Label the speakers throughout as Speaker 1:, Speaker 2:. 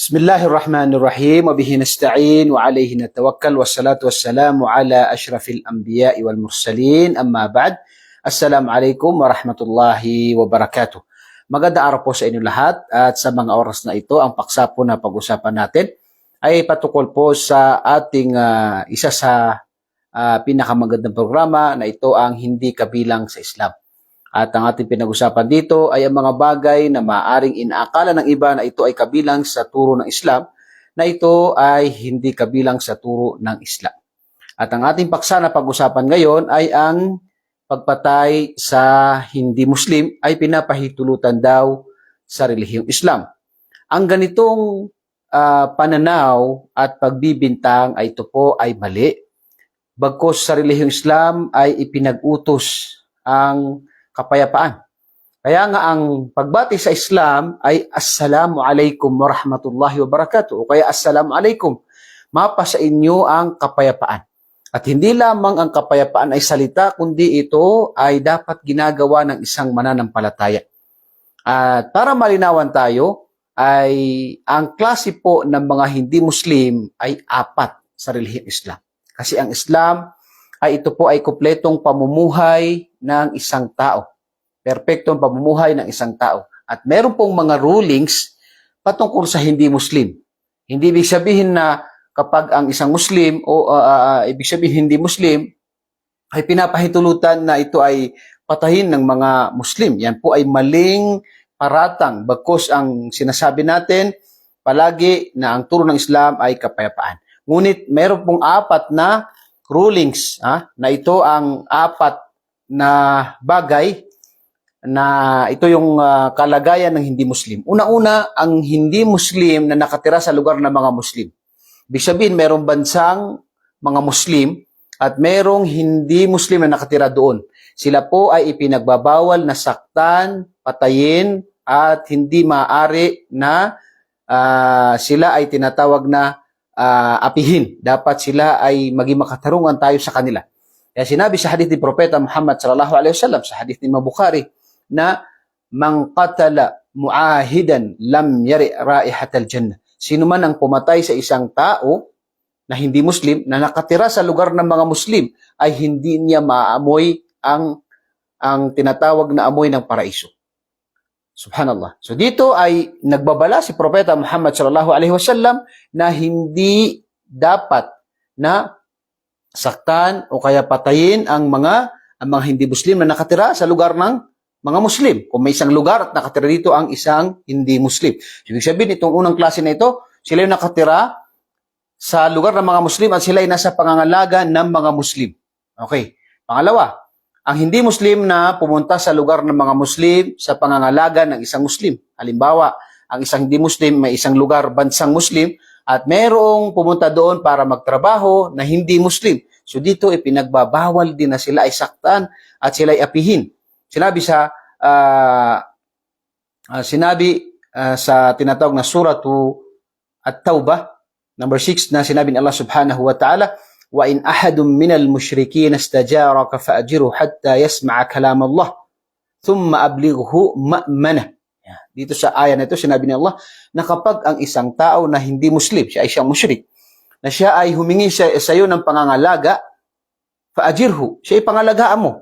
Speaker 1: Bismillahirrahmanirrahim wa bihi nasta'in wa alayhi natawakkal wa salatu wassalamu ala ashrafil anbiya wal mursalin amma ba'd. Assalamu alaikum wa rahmatullahi wa barakatuh. Magandang araw po sa inyo lahat at sa mga oras na ito ang paksa po na pag-usapan natin ay patukol po sa ating uh, isa sa uh, pinakamagandang programa na ito ang hindi kabilang sa Islam. At ang ating pinag-usapan dito ay ang mga bagay na maaring inaakala ng iba na ito ay kabilang sa turo ng Islam na ito ay hindi kabilang sa turo ng Islam. At ang ating paksa na pag-usapan ngayon ay ang pagpatay sa hindi Muslim ay pinapahitulutan daw sa relihiyong Islam. Ang ganitong uh, pananaw at pagbibintang ay ito po ay mali. Bagkos sa relihiyong Islam ay ipinag-utos ang kapayapaan. Kaya nga ang pagbati sa Islam ay Assalamu alaikum wa rahmatullahi wa barakatuh o kaya Assalamu alaikum. Mapa sa inyo ang kapayapaan. At hindi lamang ang kapayapaan ay salita kundi ito ay dapat ginagawa ng isang mananampalataya. At para malinawan tayo ay ang klase po ng mga hindi Muslim ay apat sa relihiyong Islam. Kasi ang Islam ay ito po ay kumpletong pamumuhay, ng isang tao. Perpekto ang pamumuhay ng isang tao. At meron pong mga rulings patungkol sa hindi Muslim. Hindi ibig sabihin na kapag ang isang Muslim o uh, uh, ibig sabihin hindi Muslim ay pinapahitulutan na ito ay patahin ng mga Muslim. Yan po ay maling paratang bagkos ang sinasabi natin palagi na ang turo ng Islam ay kapayapaan. Ngunit meron pong apat na rulings ah, na ito ang apat na bagay na ito yung uh, kalagayan ng hindi Muslim. Una-una, ang hindi Muslim na nakatira sa lugar ng mga Muslim. Ibig sabihin, merong bansang mga Muslim at mayroong hindi Muslim na nakatira doon. Sila po ay ipinagbabawal na saktan, patayin, at hindi maaari na uh, sila ay tinatawag na uh, apihin. Dapat sila ay maging makatarungan tayo sa kanila. Kaya sinabi sa hadith ni Propeta Muhammad sallallahu alaihi wasallam sa hadith ni Bukhari na man qatala muahidan lam yari raihatal jannah. Sino man ang pumatay sa isang tao na hindi Muslim na nakatira sa lugar ng mga Muslim ay hindi niya maamoy ang ang tinatawag na amoy ng paraiso. Subhanallah. So dito ay nagbabala si Propeta Muhammad sallallahu alaihi wasallam na hindi dapat na saktan o kaya patayin ang mga ang mga hindi Muslim na nakatira sa lugar ng mga Muslim. Kung may isang lugar at nakatira dito ang isang hindi Muslim. ibig sabihin, itong unang klase na ito, sila yung nakatira sa lugar ng mga Muslim at sila ay nasa pangangalaga ng mga Muslim. Okay. Pangalawa, ang hindi Muslim na pumunta sa lugar ng mga Muslim sa pangangalaga ng isang Muslim. Halimbawa, ang isang hindi Muslim may isang lugar bansang Muslim at merong pumunta doon para magtrabaho na hindi Muslim. So dito ay eh, pinagbabawal din na sila ay saktan at sila ay apihin. Sinabi sa uh, uh, sinabi uh, sa tinatawag na suratu at-Tauba number 6 na sinabi ni Allah Subhanahu wa Ta'ala wa in ahadun minal mushrikeen istajaraka fa'jiru hatta yasma'a kalam Allah thumma ablighu ma'manah dito sa ayan na ito, sinabi ni Allah na kapag ang isang tao na hindi Muslim, siya ay siyang musyrik, na siya ay humingi sa, sa iyo ng pangangalaga, faajirhu, siya ay pangalagaan mo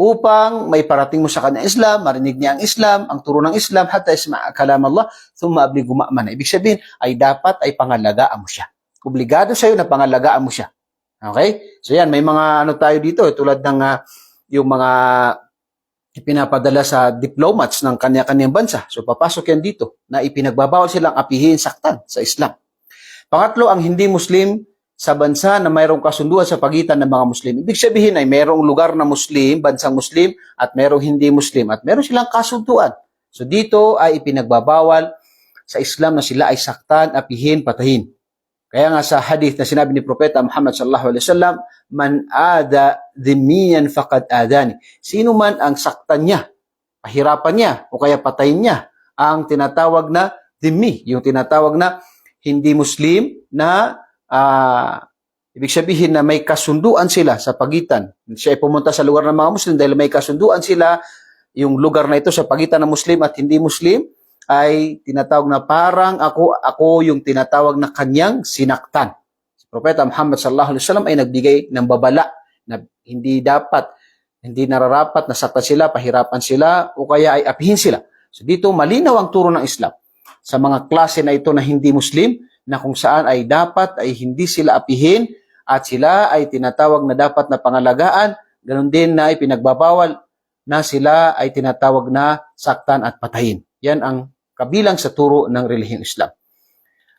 Speaker 1: upang may parating mo sa kanya Islam, marinig niya ang Islam, ang turo ng Islam, hatta isma kalam Allah, thumma abligu ma'man. Ibig sabihin, ay dapat ay pangalagaan mo siya. Obligado sa iyo na pangalagaan mo siya. Okay? So yan, may mga ano tayo dito, eh, tulad ng uh, yung mga ipinapadala sa diplomats ng kanya-kanyang bansa. So papasok yan dito na ipinagbabawal silang apihin saktan sa Islam. Pangatlo, ang hindi Muslim sa bansa na mayroong kasunduan sa pagitan ng mga Muslim. Ibig sabihin ay mayroong lugar na Muslim, bansang Muslim, at mayroong hindi Muslim, at mayroong silang kasunduan. So dito ay ipinagbabawal sa Islam na sila ay saktan, apihin, patahin. Kaya nga sa hadith na sinabi ni Propeta Muhammad sallallahu alaihi wasallam, man ada dhimmiyan faqad adani. Sino man ang saktan niya, pahirapan niya o kaya patayin niya ang tinatawag na dhimmi, yung tinatawag na hindi Muslim na uh, ibig sabihin na may kasunduan sila sa pagitan. Siya ay pumunta sa lugar ng mga Muslim dahil may kasunduan sila yung lugar na ito sa pagitan ng Muslim at hindi Muslim ay tinatawag na parang ako, ako yung tinatawag na kanyang sinaktan. Si Propeta Muhammad sallallahu alaihi wasallam ay nagbigay ng babala na hindi dapat, hindi nararapat na saktan sila, pahirapan sila, o kaya ay apihin sila. So dito malinaw ang turo ng Islam sa mga klase na ito na hindi Muslim na kung saan ay dapat ay hindi sila apihin at sila ay tinatawag na dapat na pangalagaan, ganun din na ipinagbabawal na sila ay tinatawag na saktan at patayin. Yan ang kabilang sa turo ng relihiyong Islam.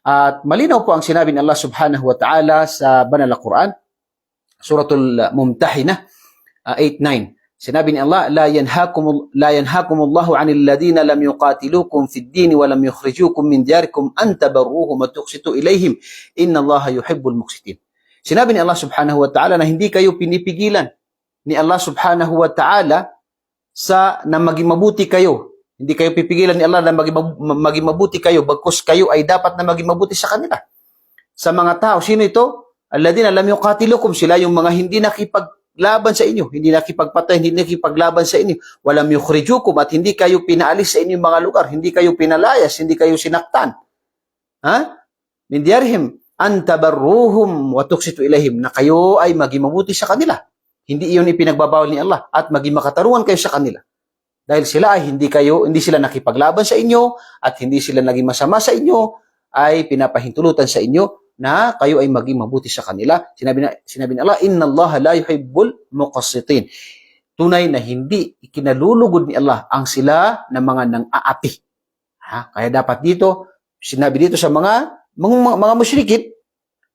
Speaker 1: At malinaw po ang sinabi ni Allah subhanahu wa ta'ala sa banal na Quran, Suratul Mumtahina, uh, ah, 8-9. Sinabi ni Allah, لا ينهاكم, لا ينهاكم الله عن الذين لم يقاتلوكم في الدين ولم يخرجوكم من دياركم أن تبروهم وتقسطوا إليهم إن الله يحب المقسطين. Sinabi ni Allah subhanahu wa ta'ala na hindi kayo pinipigilan ni Allah subhanahu wa ta'ala sa na maging mabuti kayo hindi kayo pipigilan ni Allah na maging, maging mabuti kayo, bagkus kayo ay dapat na maging mabuti sa kanila. Sa mga tao, sino ito? Alladina alam yung katilukum, sila yung mga hindi nakipaglaban sa inyo, hindi nakipagpatay, hindi nakipaglaban sa inyo. Walam yung khrijukum at hindi kayo pinaalis sa inyong mga lugar, hindi kayo pinalayas, hindi kayo sinaktan. Ha? Min diyarhim, antabarruhum wa tuksitu ilahim, na kayo ay maging mabuti sa kanila. Hindi iyon ipinagbabawal ni Allah at maging makatarungan kayo sa kanila dahil sila ay hindi kayo, hindi sila nakipaglaban sa inyo at hindi sila naging masama sa inyo, ay pinapahintulutan sa inyo na kayo ay maging mabuti sa kanila. Sinabi na sinabi ni Allah, "Inna Allah la yuhibbul muqassitin." Tunay na hindi ikinalulugod ni Allah ang sila na mga nang aapi. Ha? Kaya dapat dito, sinabi dito sa mga mga, mga musyrikit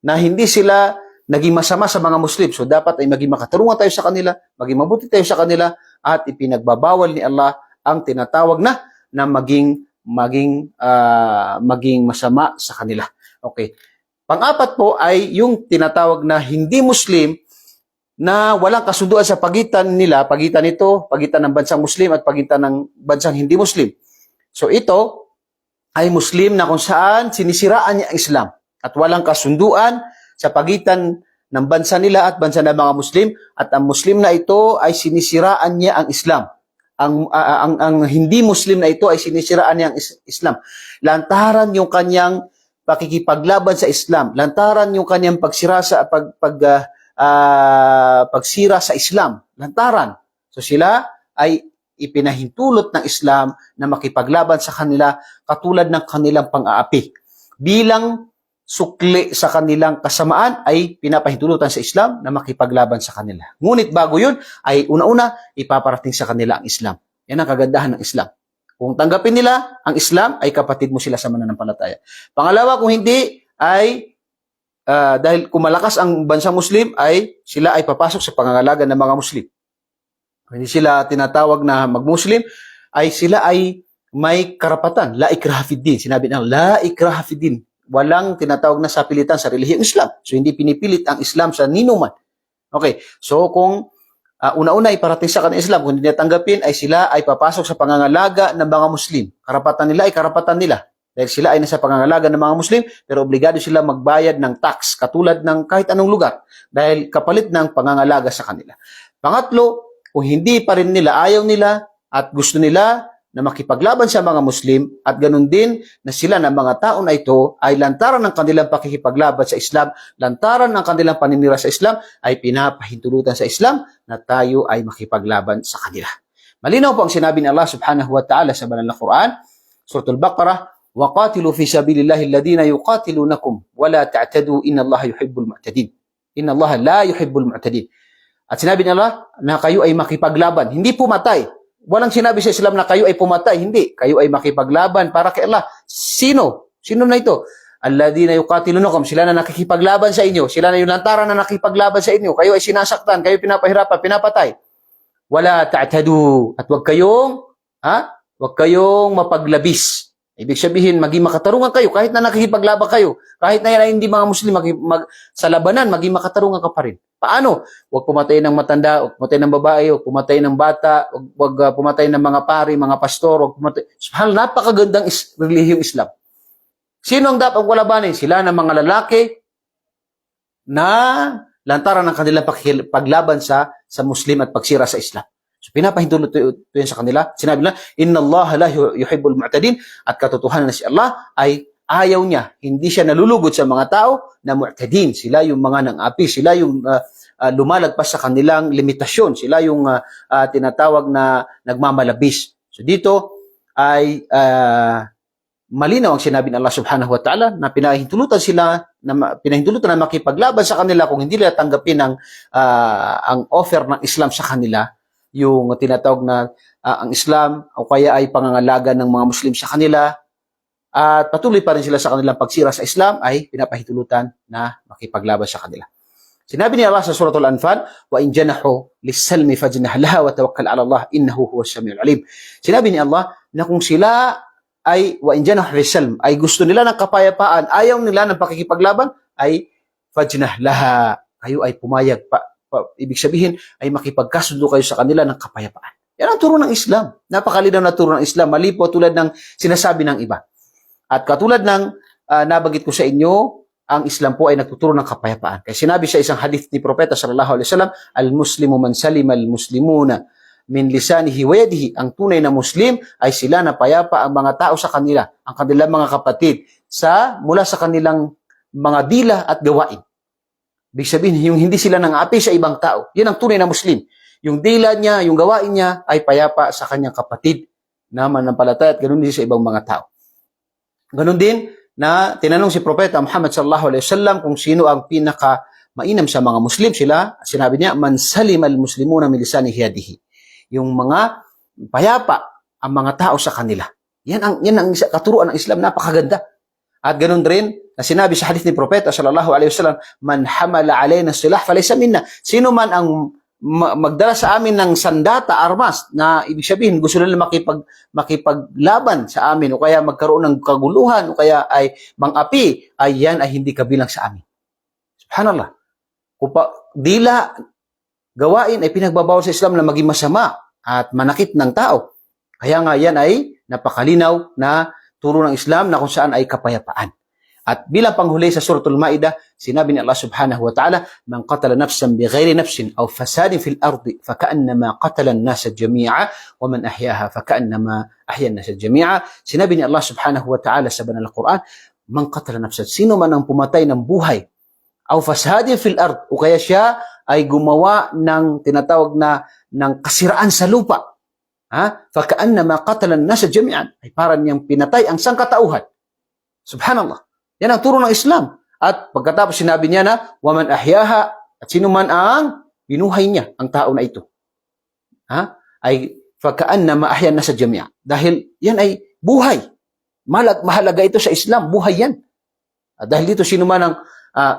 Speaker 1: na hindi sila naging masama sa mga Muslim. So dapat ay maging makatarungan tayo sa kanila, maging mabuti tayo sa kanila at ipinagbabawal ni Allah ang tinatawag na na maging maging uh, maging masama sa kanila. Okay. Pang-apat po ay yung tinatawag na hindi Muslim na walang kasunduan sa pagitan nila, pagitan nito, pagitan ng bansang Muslim at pagitan ng bansang hindi Muslim. So ito ay Muslim na kung saan sinisiraan niya ang Islam at walang kasunduan sa pagitan ng bansa nila at bansa ng mga Muslim at ang Muslim na ito ay sinisiraan niya ang Islam. Ang, uh, ang, ang hindi Muslim na ito ay sinisiraan niya ang Islam. Lantaran yung kanyang pakikipaglaban sa Islam, lantaran yung kanyang pagsira sa pag, pag uh, uh, pagsira sa Islam, lantaran. So sila ay ipinahintulot ng Islam na makipaglaban sa kanila katulad ng kanilang pang-aapi. Bilang sukli sa kanilang kasamaan ay pinapahintulutan sa Islam na makipaglaban sa kanila. Ngunit bago yun ay una-una ipaparating sa kanila ang Islam. Yan ang kagandahan ng Islam. Kung tanggapin nila ang Islam ay kapatid mo sila sa mananampalataya. Pangalawa kung hindi ay uh, dahil kumalakas ang bansang Muslim ay sila ay papasok sa pangangalaga ng mga Muslim. Kung hindi sila tinatawag na mag-Muslim ay sila ay may karapatan, la ikraha din. Sinabi ng la ikraha din walang tinatawag na sapilitan sa relihiyong Islam. So, hindi pinipilit ang Islam sa ninuman. Okay, so kung uh, una-una iparating sa kanila Islam, kung hindi natanggapin, ay sila ay papasok sa pangangalaga ng mga Muslim. Karapatan nila ay karapatan nila. Dahil sila ay nasa pangangalaga ng mga Muslim, pero obligado sila magbayad ng tax, katulad ng kahit anong lugar, dahil kapalit ng pangangalaga sa kanila. Pangatlo, kung hindi pa rin nila, ayaw nila, at gusto nila na makipaglaban sa mga Muslim at ganun din na sila ng mga tao na ito ay lantaran ng kanilang pakikipaglaban sa Islam, lantaran ng kanilang paninira sa Islam ay pinapahintulutan sa Islam na tayo ay makipaglaban sa kanila. Malinaw po ang sinabi ni Allah subhanahu wa ta'ala sa banal na Quran, Suratul Baqarah, وَقَاتِلُوا فِي سَبِيلِ اللَّهِ الَّذِينَ يُقَاتِلُونَكُمْ وَلَا تَعْتَدُوا إِنَّ اللَّهَ يُحِبُّ الْمُعْتَدِينَ إِنَّ اللَّهَ لَا يُحِبُّ الْمُعْتَدِينَ At sinabi ni Allah na kayo ay makipaglaban, hindi pumatay Walang sinabi sa Islam na kayo ay pumatay. Hindi. Kayo ay makipaglaban para kay Allah. Sino? Sino na ito? Alladina yuqatilunakum. Sila na nakikipaglaban sa inyo. Sila na yung lantara na nakikipaglaban sa inyo. Kayo ay sinasaktan. Kayo pinapahirapan. Pinapatay. Wala ta'tadu. At huwag kayong, ha? Huwag kayong mapaglabis. Ibig sabihin, maging makatarungan kayo kahit na nakikipaglaban kayo. Kahit na yan ay hindi mga Muslim, mag, mag, sa labanan, maging makatarungan ka pa rin. Paano? Huwag pumatay ng matanda, huwag pumatay ng babae, huwag pumatay ng bata, huwag, huwag ah, pumatay ng mga pari, mga pastor, huwag pumatay. Subhanallah, napakagandang is, relihiyong Islam. Sino ang dapat kalabanin? Sila ng mga lalaki na lantaran ng kanilang paglaban sa sa Muslim at pagsira sa Islam. So pinapahintulot ito, ito yan sa kanila. Sinabi na, Inna Allah la yuhibbul mu'tadin at katotohanan na si Allah ay ayaw niya. Hindi siya nalulugod sa mga tao na mu'tadin. Sila yung mga nang api. Sila yung uh, uh, lumalagpas sa kanilang limitasyon. Sila yung uh, uh, tinatawag na nagmamalabis. So dito ay uh, malinaw ang sinabi ng Allah subhanahu wa ta'ala na pinahintulutan sila na pinahintulutan na makipaglaban sa kanila kung hindi nila tanggapin ang uh, ang offer ng Islam sa kanila yung tinatawag na uh, ang Islam o kaya ay pangangalaga ng mga Muslim sa kanila at patuloy pa rin sila sa kanilang pagsira sa Islam ay pinapahitulutan na makipaglaban sa kanila. Sinabi ni Allah sa Suratul Anfal, "Wa in janahu lis-salmi fajnah laha wa tawakkal 'ala Allah innahu huwas samiul alim." Sinabi ni Allah na kung sila ay wa in janahu lis-salm ay gusto nila ng kapayapaan, ayaw nila ng pakikipaglaban ay fajnah laha. Kayo ay pumayag pa, pa ibig sabihin ay makipagkasundo kayo sa kanila ng kapayapaan. Yan ang turo ng Islam. Napakalinaw na turo ng Islam. Mali po tulad ng sinasabi ng iba. At katulad ng uh, ah, nabagit ko sa inyo, ang Islam po ay nagtuturo ng kapayapaan. Kasi sinabi sa isang hadith ni Propeta sallallahu alaihi wasallam, al-muslimu man salima al-muslimuna min lisanihi wa yadihi. Ang tunay na Muslim ay sila na payapa ang mga tao sa kanila, ang kanilang mga kapatid sa mula sa kanilang mga dila at gawain. Ibig sabihin, yung hindi sila nang api sa ibang tao, yan ang tunay na Muslim. Yung dila niya, yung gawain niya ay payapa sa kanyang kapatid na manampalataya at ganun din sa ibang mga tao. Ganun din na tinanong si Propeta Muhammad sallallahu alaihi wasallam kung sino ang pinaka mainam sa mga Muslim sila, sinabi niya, man salim al-muslimuna min lisani hiyadihi. Yung mga payapa ang mga tao sa kanila. Yan ang, yan ang isa, katuruan ng Islam, napakaganda. At ganun rin, na sinabi sa hadith ni Propeta sallallahu alaihi wasallam, man hamala alaina silah falaysa minna. Sino man ang magdala sa amin ng sandata, armas, na ibig sabihin gusto nila makipag, makipaglaban sa amin o kaya magkaroon ng kaguluhan o kaya ay mangapi, ay yan ay hindi kabilang sa amin. Subhanallah. Kupa, dila, gawain ay pinagbabawal sa Islam na maging masama at manakit ng tao. Kaya nga yan ay napakalinaw na turo ng Islam na kung saan ay kapayapaan. At bilang panghuli sa Suratul Maida, sinabi ni Allah Subhanahu wa Ta'ala, "Man qatala nafsan bighairi nafsin aw fasadin fil ardi fakaannama qatala an-nas jami'a wa man ahyaha fakaannama ahya an-nas jami'a." Sinabi ni Allah Subhanahu wa Ta'ala sa banal na Quran, "Man qatala nafsan," sino man ang pumatay ng buhay, aw fasadin fil ard, o kaya siya ay gumawa ng tinatawag na ng kasiraan sa lupa. Ha? Fakaannama qatala an-nas jami'an, ay parang niyang pinatay ang sangkatauhan. Subhanallah. Yan ang turo ng Islam. At pagkatapos sinabi niya na, waman ahyaha, at sino man ang binuhay niya, ang tao na ito. Ha? Ay fakaan na maahyan na sa jamia. Dahil yan ay buhay. Malag, mahalaga ito sa Islam, buhay yan. At dahil dito sino man ang uh,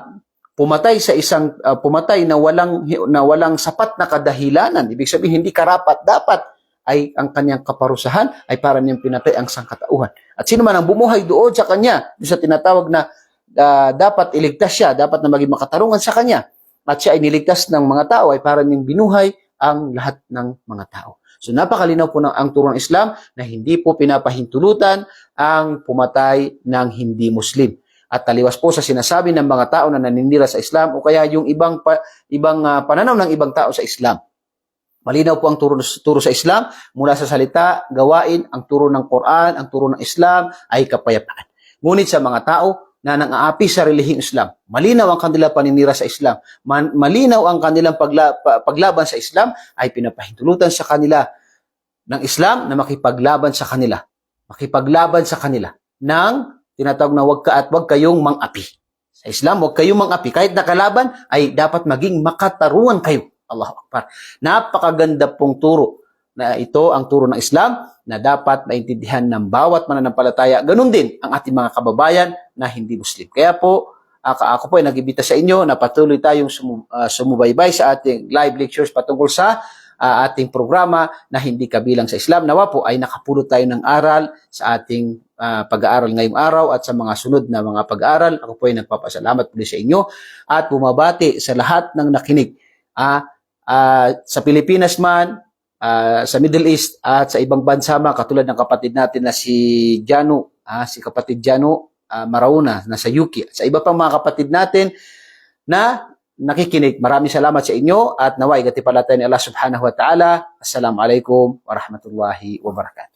Speaker 1: pumatay sa isang uh, pumatay na walang na walang sapat na kadahilanan, ibig sabihin hindi karapat dapat ay ang kanyang kaparusahan ay para niyang pinatay ang sangkatauhan. At sino man ang bumuhay doon sa kanya, doon sa tinatawag na uh, dapat iligtas siya, dapat na maging makatarungan sa kanya, at siya ay niligtas ng mga tao, ay para niyang binuhay ang lahat ng mga tao. So napakalinaw po ng ang turo ng Islam na hindi po pinapahintulutan ang pumatay ng hindi Muslim. At taliwas po sa sinasabi ng mga tao na naninira sa Islam o kaya yung ibang pa, ibang uh, pananaw ng ibang tao sa Islam. Malinaw po ang turo, turo sa Islam mula sa salita, gawain, ang turo ng Quran, ang turo ng Islam ay kapayapaan. Ngunit sa mga tao na nang-aapi sa relihiyong Islam, malinaw ang kanilang paninira sa Islam, man, malinaw ang kanilang pagla, paglaban sa Islam ay pinapahintulutan sa kanila ng Islam na makipaglaban sa kanila. Makipaglaban sa kanila ng tinatawag na wag ka at wag kayong mang-api. Sa Islam, wag kayong mang-api. Kahit nakalaban ay dapat maging makataruan kayo. Allahu Akbar. Napakaganda pong turo na ito ang turo ng Islam na dapat maintindihan ng bawat mananampalataya. Ganun din ang ating mga kababayan na hindi Muslim. Kaya po, ako po ay nagibita sa inyo na patuloy tayong sumu, uh, sumubaybay sa ating live lectures patungkol sa uh, ating programa na hindi kabilang sa Islam. Nawa po ay nakapulot tayo ng aral sa ating uh, pag-aaral ngayong araw at sa mga sunod na mga pag-aaral. Ako po ay nagpapasalamat po sa inyo at bumabati sa lahat ng nakinig. Uh, uh, sa Pilipinas man, uh, sa Middle East at sa ibang bansa man katulad ng kapatid natin na si Jano, uh, ah, si kapatid Jano uh, Marauna na sa UK. Sa iba pang mga kapatid natin na nakikinig. Maraming salamat sa inyo at naway gatipalatay ni Allah subhanahu wa ta'ala. Assalamualaikum warahmatullahi wabarakatuh.